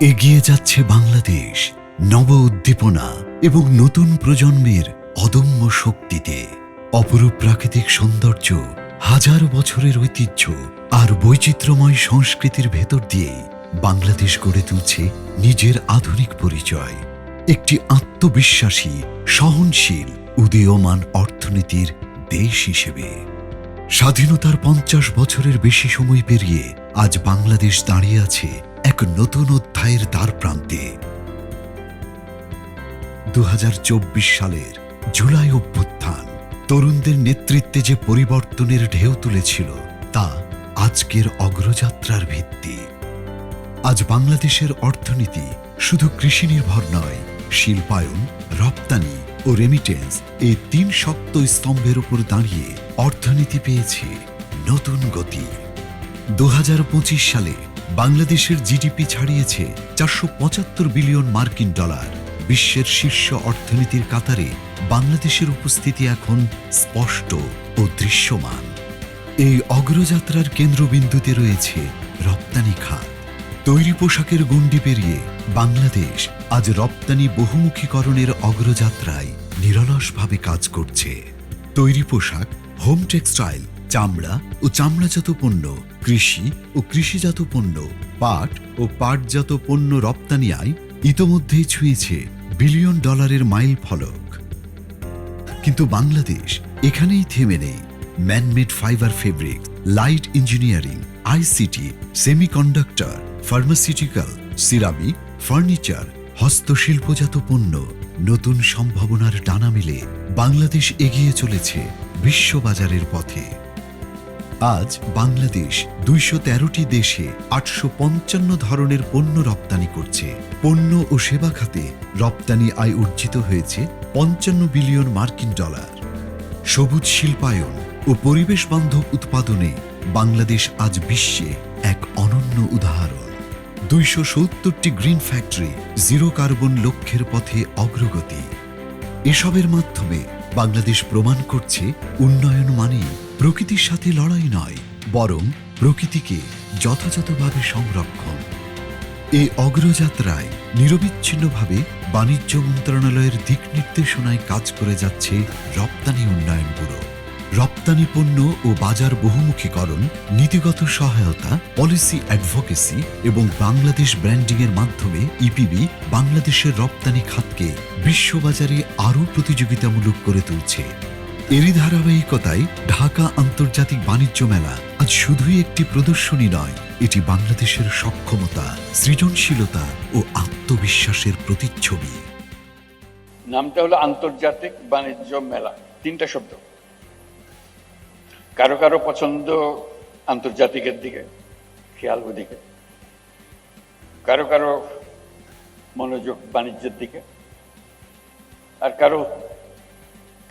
এগিয়ে যাচ্ছে বাংলাদেশ নব উদ্দীপনা এবং নতুন প্রজন্মের অদম্য শক্তিতে। অপরূপ প্রাকৃতিক সৌন্দর্য, হাজার বছরের ঐতিহ্য আর বৈচিত্র্যময় সংস্কৃতির ভেতর দিয়ে বাংলাদেশ গড়ে তুলছে নিজের আধুনিক পরিচয়। একটি আত্মবিশ্বাসী, সহনশীল, উদীয়মান অর্থনীতির দেশ হিসেবে। স্বাধীনতার পঞ্চাশ বছরের বেশি সময় পেরিয়ে আজ বাংলাদেশ দাঁড়িয়ে আছে এক নতুন অধ্যায়ের দ্বার প্রান্তে। দু হাজার চব্বিশ সালের জুলাই অভ্যুত্থান তরুণদের নেতৃত্বে যে পরিবর্তনের ঢেউ তুলেছিল, তা আজকের অগ্রযাত্রার ভিত্তি। আজ বাংলাদেশের অর্থনীতি শুধু কৃষি নির্ভর নয়, শিল্পায়ন, রপ্তানি ও রেমিটেন্স এই তিন শক্ত স্তম্ভের উপর দাঁড়িয়ে অর্থনীতি পেয়েছে নতুন গতি। দু হাজার পঁচিশ সালে বাংলাদেশের জিডিপি ছাড়িয়েছে চারশো পঁচাত্তর বিলিয়ন মার্কিন ডলার। বিশ্বের শীর্ষ অর্থনীতির কাতারে বাংলাদেশের উপস্থিতি এখন স্পষ্ট ও দৃশ্যমান। এই অগ্রযাত্রার কেন্দ্রবিন্দুতে রয়েছে রপ্তানি খাত। তৈরি পোশাকের গণ্ডি পেরিয়ে বাংলাদেশ আজ রপ্তানি বহুমুখীকরণের অগ্রযাত্রায় নিরলসভাবে কাজ করছে। তৈরি পোশাক, হোম টেক্সটাইল, চামড়া ও চামড়াজাত পণ্য, কৃষি ও কৃষিজাত পণ্য, পাট ও পাটজাত পণ্য রপ্তানি আয় ইতোমধ্যেই ছুঁয়েছে বিলিয়ন ডলারের মাইল ফলক। কিন্তু বাংলাদেশ এখানেই থেমে নেই। Manmade fibre fabric, light engineering, ICT, semiconductor, pharmaceutical, ceramic, furniture হস্তশিল্পজাত পণ্য, নতুন সম্ভাবনার ডানা মিলে বাংলাদেশ এগিয়ে চলেছে বিশ্ববাজারের পথে। আজ বাংলাদেশ দুইশো তেরোটি দেশে আটশো পঞ্চান্ন ধরনের পণ্য রপ্তানি করছে। পণ্য ও সেবা খাতে রপ্তানি আয় অর্জিত হয়েছে পঞ্চান্ন বিলিয়ন মার্কিন ডলার। সবুজ শিল্পায়ন ও পরিবেশ বান্ধব উৎপাদনে বাংলাদেশ আজ বিশ্বে এক অনন্য উদাহরণ। দুইশো সত্তরটি গ্রিন ফ্যাক্টরি জিরো কার্বন লক্ষ্যের পথে অগ্রগতি। এসবের মাধ্যমে বাংলাদেশ প্রমাণ করছে উন্নয়ন মানে প্রকৃতির সাথে লড়াই নয়, বরং প্রকৃতিকে যথাযথভাবে সংরক্ষণ। এই অগ্রযাত্রায় নিরবিচ্ছিন্নভাবে বাণিজ্য মন্ত্রণালয়ের দিক নির্দেশনায় কাজ করে যাচ্ছে রপ্তানি উন্নয়ন ব্যুরো রপ্তানি পণ্য ও বাজার বহুমুখীকরণ, নীতিগত সহায়তা, পলিসি অ্যাডভোকেসি এবং বাংলাদেশ ব্র্যান্ডিংয়ের মাধ্যমে ইপিবি বাংলাদেশের রপ্তানি খাতকে বিশ্ববাজারে আরও প্রতিযোগিতামূলক করে তুলছে। এরই ধারাবাহিকতায় ঢাকা আন্তর্জাতিক বাণিজ্য মেলা আজ শুধুই একটি প্রদর্শনী নয়, এটি বাংলাদেশের সক্ষমতা, সৃজনশীলতা ও আত্মবিশ্বাসের প্রতিচ্ছবি। নামটা হলো আন্তর্জাতিক বাণিজ্য মেলা, তিনটা শব্দ। কারও কারও পছন্দ আন্তর্জাতিকের দিকে খেয়াল ওদিকে কারও কারও মনোযোগ বাণিজ্যের দিকে, আর কারও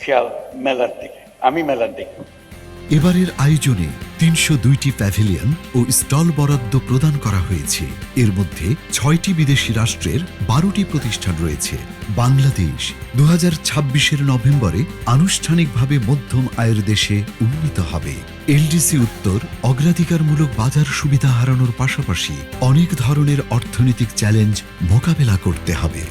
খেয়াল মেলার দিকে। আমি মেলার দিকে। এবারের আয়োজনে তিনশো দুইটি প্যাভিলিয়ন ও স্টল বরাদ্দ প্রদান করা হয়েছে। এর মধ্যে ছয়টি বিদেশি রাষ্ট্রের বারোটি প্রতিষ্ঠান রয়েছে। বাংলাদেশ দু হাজার নভেম্বরে আনুষ্ঠানিকভাবে মধ্যম আয়ের দেশে উন্নীত হবে। এলডিসি উত্তর অগ্রাধিকারমূলক বাজার সুবিধা হারানোর পাশাপাশি অনেক ধরনের অর্থনৈতিক চ্যালেঞ্জ মোকাবেলা করতে হবে।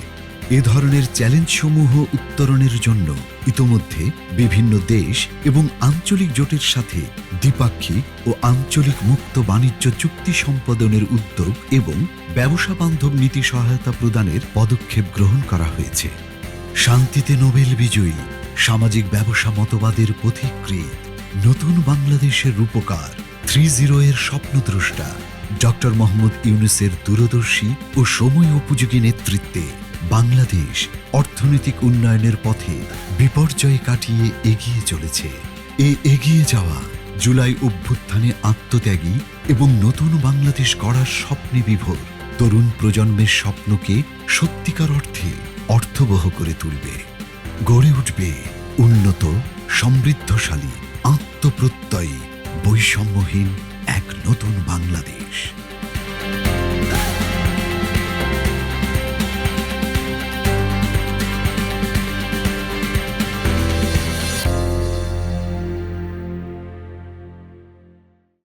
এ ধরনের চ্যালেঞ্জসমূহ উত্তরণের জন্য ইতোমধ্যে বিভিন্ন দেশ এবং আঞ্চলিক জোটের সাথে দ্বিপাক্ষিক ও আঞ্চলিক মুক্ত বাণিজ্য চুক্তি সম্পাদনের উদ্যোগ এবং ব্যবসা বান্ধব নীতি সহায়তা প্রদানের পদক্ষেপ গ্রহণ করা হয়েছে। শান্তিতে নোবেল বিজয়ী, সামাজিক ব্যবসা মতবাদের পথিকৃত নতুন বাংলাদেশের রূপকার থ্রি জিরো এর স্বপ্নদ্রষ্টা, ডক্টর মোহাম্মদ ইউনুসের দূরদর্শী ও সময় উপযোগী নেতৃত্বে বাংলাদেশ অর্থনৈতিক উন্নয়নের পথে বিপর্যয় কাটিয়ে এগিয়ে চলেছে। এ এগিয়ে যাওয়া জুলাই অভ্যুত্থানে আত্মত্যাগী এবং নতুন বাংলাদেশ গড়ার স্বপ্নে বিভোর তরুণ প্রজন্মের স্বপ্নকে সত্যিকার অর্থে অর্থবহ করে তুলবে। গড়ে উঠবে উন্নত, সমৃদ্ধশালী, আত্মপ্রত্যয়ী, বৈষম্যহীন এক নতুন বাংলাদেশ।